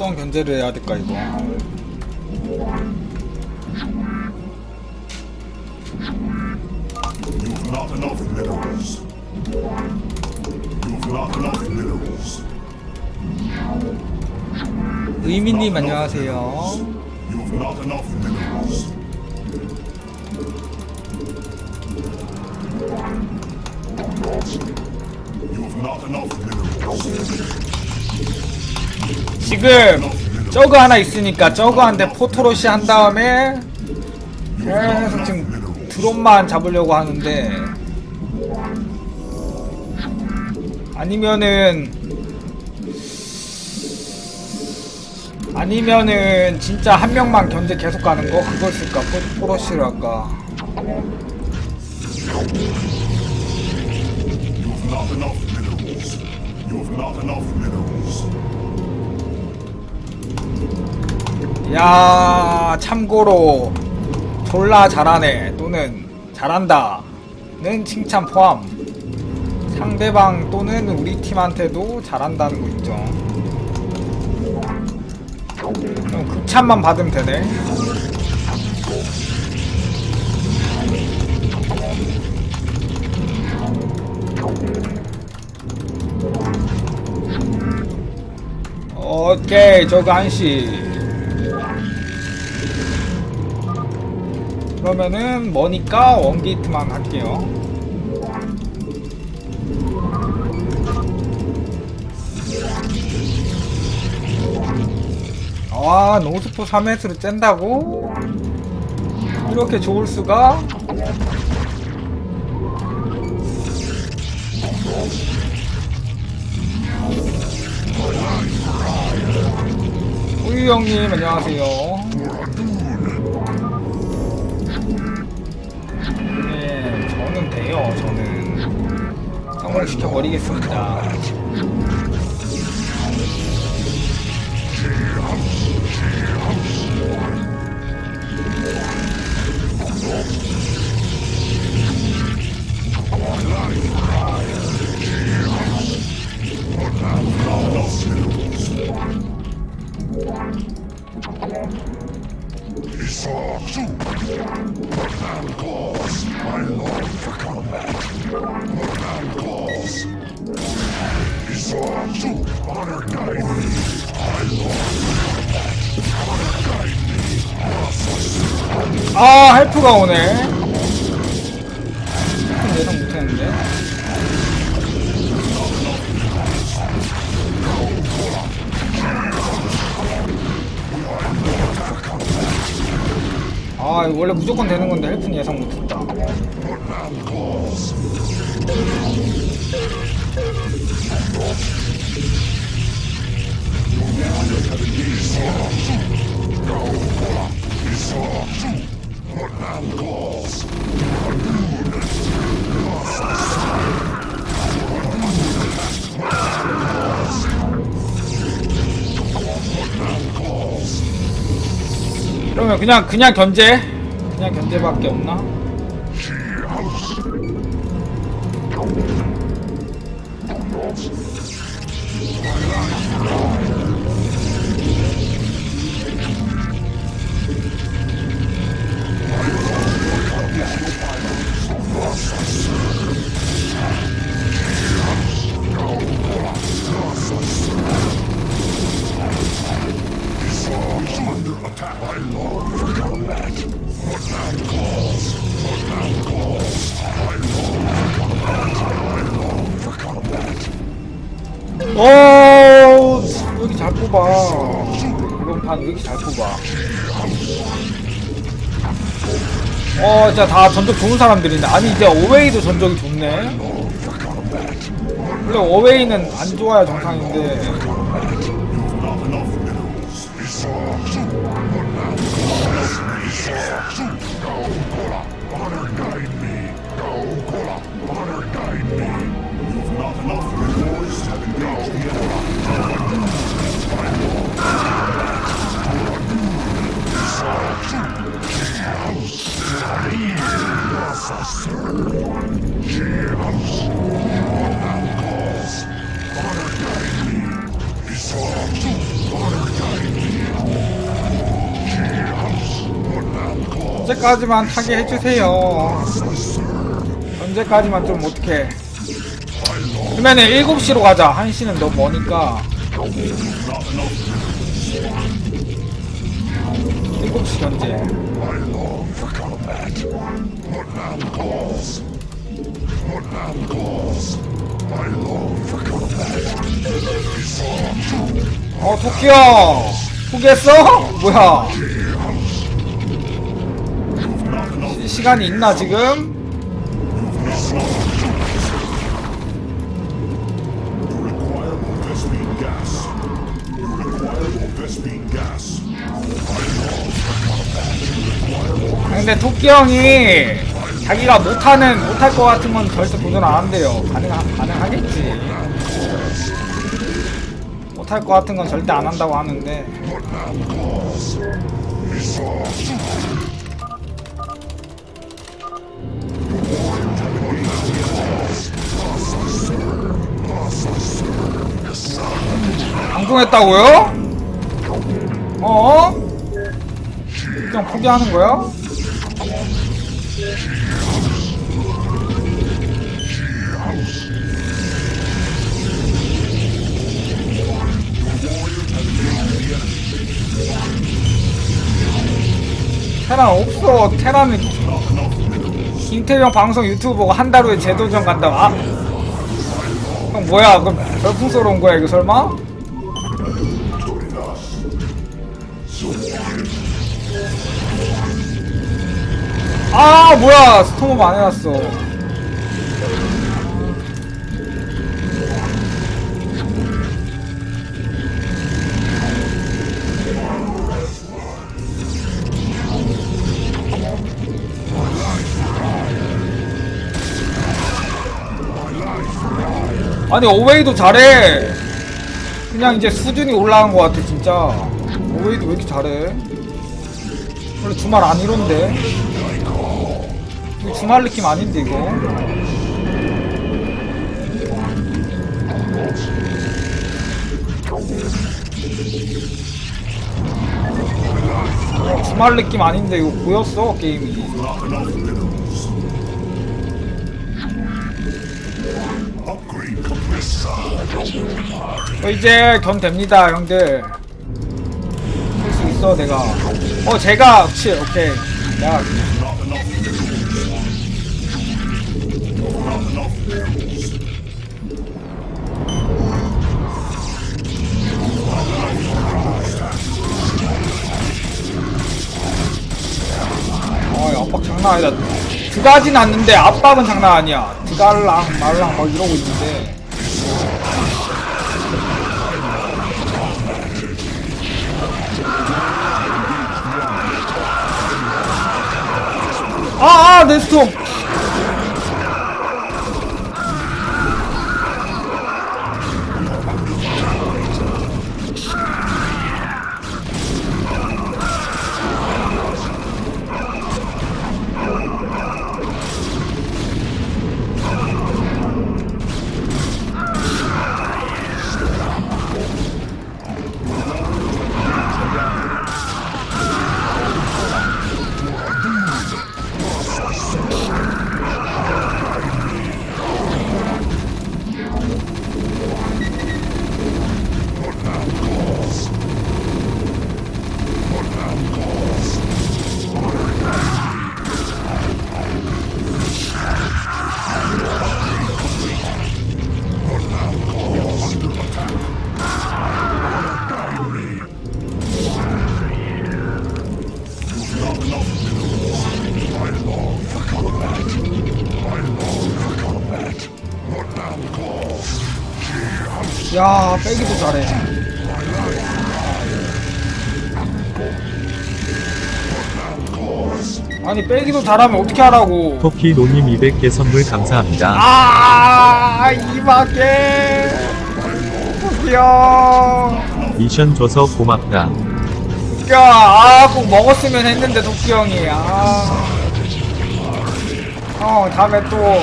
어떤 견제를 해야 될까 이거. 의미님 안녕하세요. 지금 저거 하나 있으니까 저거한테 포토로시 한 다음에 계속 지금 드론만 잡으려고 하는데 아니면은 아니면은 진짜 한 명만 견제 계속 가는 거 그걸 쓸까 포- 포로시를 할까 not enough minerals. You've not enough minerals. 야 참고로 졸라 잘하네. 또는 잘한다 는 칭찬 포함. 상대방 또는 우리 팀한테도 잘한다는 거 있죠. 그럼 극찬만 받으면 되네 오케이 저거 한시 그러면은 머니까 원게이트만 할게요. 아, 노스포 3회수를 짠다고? 이렇게 좋을 수가? 우유 형님 안녕하세요. 네, 저는 돼요. 저는 성공시켜 버리겠습니다. 아, 헬프가 오네. 헬프는 예상 못했는데. 아, 이거 원래 무조건 되는 건데 헬프는 예상 못했다. 그러면 그냥 그냥 견제? 그냥 견제밖에 없나? 왜 이렇게 잘 뽑아? 왜 이렇게 잘 뽑아? 어, 진짜 다 전적 좋은 사람들인데. 아니, 이제 어웨이도 전적이 좋네? 원래 어웨이는 안 좋아야 정상인데. 현재까지만 타게 해주세요. 현재까지만 좀 어떻게. 그러면은 7시로 가자. 1시는 너무 머니까. 7시 현재. 어, 토끼야! 포기했어? 뭐야? 시- 시간이 있나, 지금? 근데 토끼 형이 자기가 못하는, 못할 것 같은 건 절대 도전 안 한대요. 가능, 가능하겠지. 못할 것 같은 건 절대 안 한다고 하는데. 방송했다고요? 어? 그냥 포기하는 거야? 테란 없어. 테란은 김태형 방송 유튜브 보고 한 달 후에 재도전 간다. 아, 형 뭐야? 그럼 별풍소로 거야 이거 설마? 아 뭐야 스톰업 안 해놨어 아니 어웨이도 잘해. 그냥 이제 수준이 올라간 것 같아 진짜. 어웨이도 왜 이렇게 잘해? 원래 주말 안 이런데. 이거 주말 느낌 아닌데 이거? 어, 주말 느낌 아닌데 이거 보였어 게임이 어, 이제 견 됩니다 형들. 할 수 있어 내가. 어 제가 그치 오케이. 내가 어 압박 장난 아니다 드가진 않는데 압박은 장난 아니야 드갈랑 말랑 막 이러고 있는데 아, 아, 내 스톰. 야, 빼기도 잘해. 아니, 빼기도 잘하면 어떻게 하라고. 토끼 노님 200개 선물 감사합니다. 아, 이밖에. 토끼형. 미션 줘서 고맙다. 야, 아, 꼭 먹었으면 했는데, 도끼 형이. 아. 형, 다음에 또.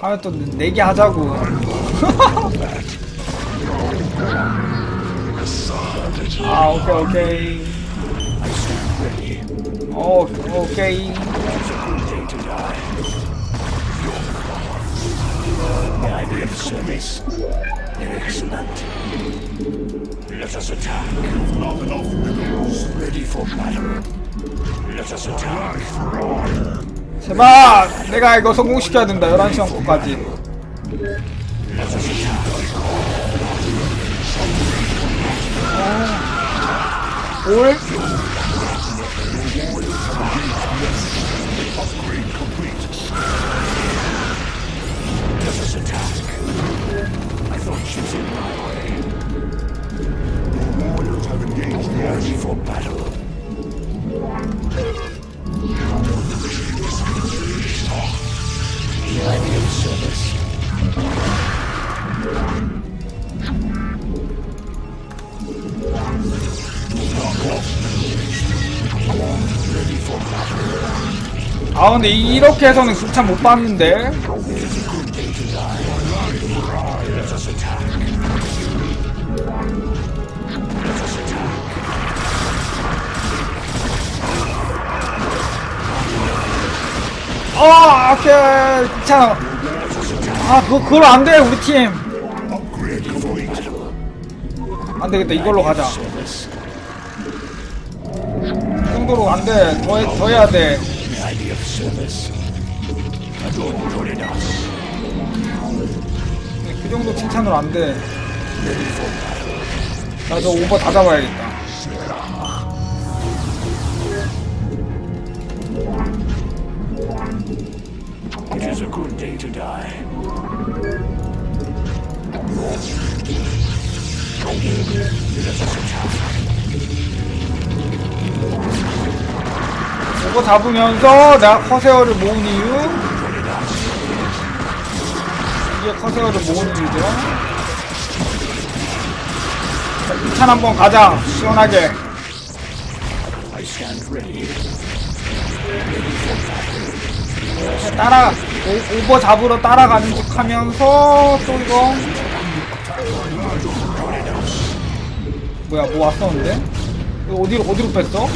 다음에 또 내기 하자고. 아, 오케이, 오케이. 어, 오케이. 제발! 내가 이거 성공시켜야 된다. 11시 원까지. 올? 아, 근데 이렇게 해서는 극찬 못 attack. 아, 오케이. 극찬. 아, 그거, 그걸 안 돼, 우리 팀. Ready for battle. 안 되겠다, 이걸로 가자. 이 정도로 안 돼. 더, 해- 더 해야 돼. 그 정도 칭찬으로 안 돼. 나 저 오버 다 잡아야겠다. 오버 잡으면서 내가 커세어를 모은 이유. 이게 커세어를 모은 이유죠. 자, 2찬 한번 가자. 시원하게. 따라 오, 오버 잡으러 따라가는 척 하면서 또 이거 뭐야 뭐 왔었는데 어디로 어디로 뺐어?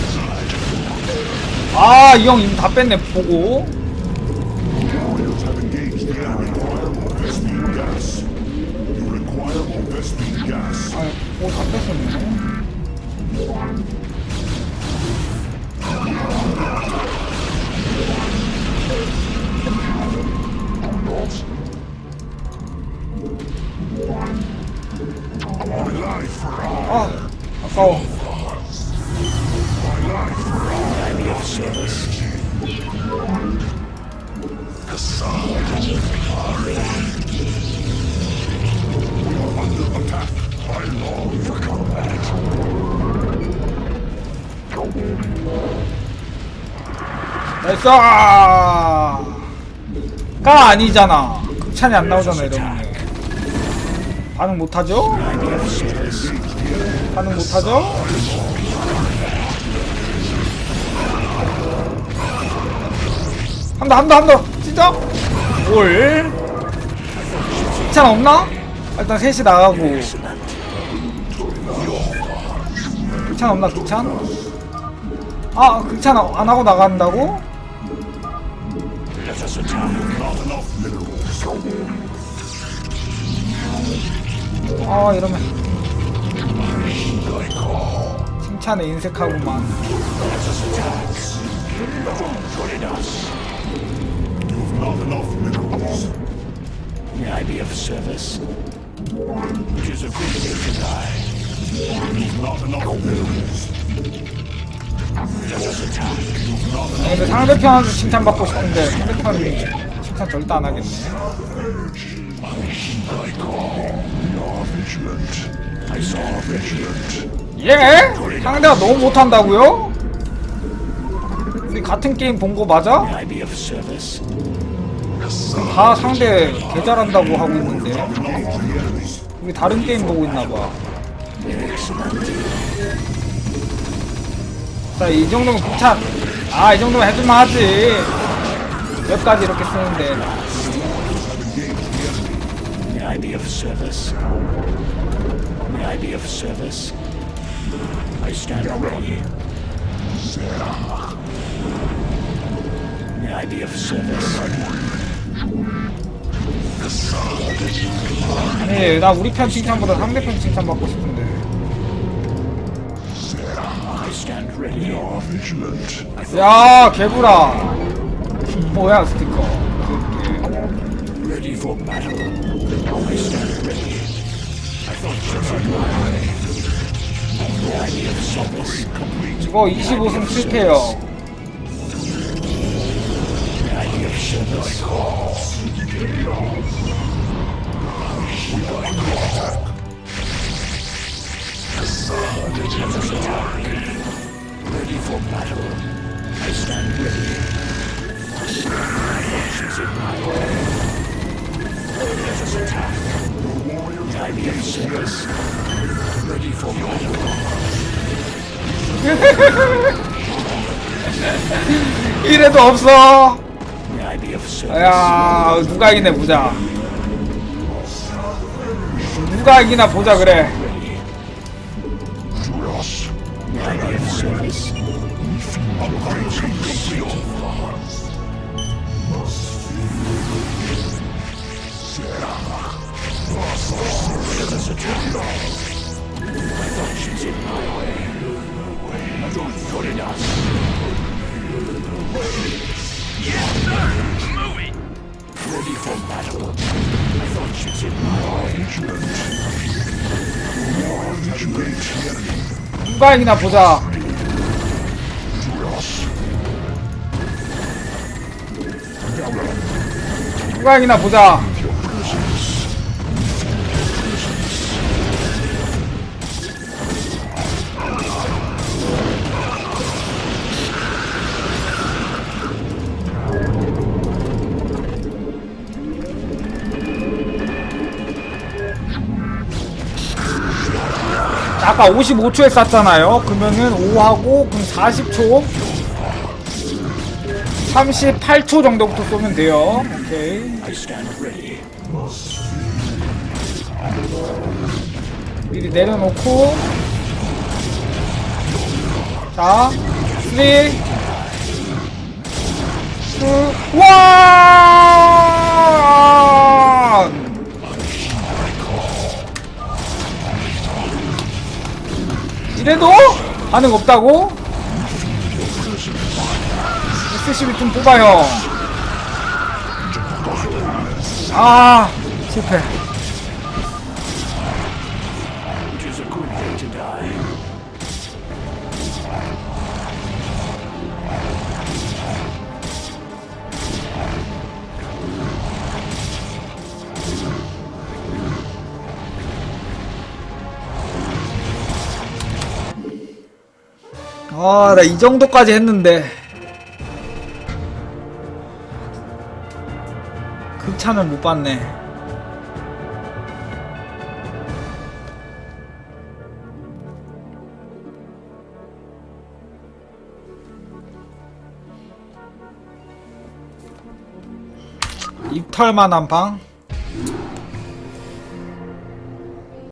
아 이 형 이미 다 뺐네 보고 warriors have engaged the enemy. Vespine gas. You require more Vespine gas. 아 보고 다 뺐었네 나이스 아! 가 아니잖아 극찬이 안 나오잖아 이러면 반응 못하죠? 반응 못하죠? 한다 한다 한다 진짜? 올 극찬 없나? 일단 셋이 나가고 극찬 없나 극찬? 아 극찬 안 하고 나간다고? 아 이러면 칭찬에 attack. 아, 근데 상대편 칭찬받고 싶은데 상대편이 칭찬 절대 안 하겠네 예? 상대가 너무 못한다고요? 우리 같은 게임 본 거 맞아? 다 상대 개 잘한다고 하고 있는데. 우리 다른 게임 보고 있나봐. 자이 정도면 극찬 아이 정도면 해줄만 하지. 몇 가지 이렇게 쓰는데 be of service? May I be of service? I stand ready. May I be of service? 아니 나 우리 편 칭찬보다 상대편 칭찬 받고 싶은데 I stand ready. You're vigilant. 야 개구라 뭐야 스티커 그게. Ready for battle. 이거 25승 7패요 May I be of service? Let us attack. Ready for battle. I stand ready. Service? Ready for battle. 이래도 없어? 야 누가 이기네 보자 누가 이기나 보자 그래 이기나 보자. 이기나 보자 아까 55초에 쐈잖아요. 그러면은 5하고 그럼 40초 38초 정도부터 쏘면 돼요. 오케이. 미리 내려놓고 자, 3 2 1 이래도 반응 없다고? SCB 좀 뽑아요. 아, 실패. 아, 나 이 정도까지 했는데. 극찬을 못 받네. 입털만한 방?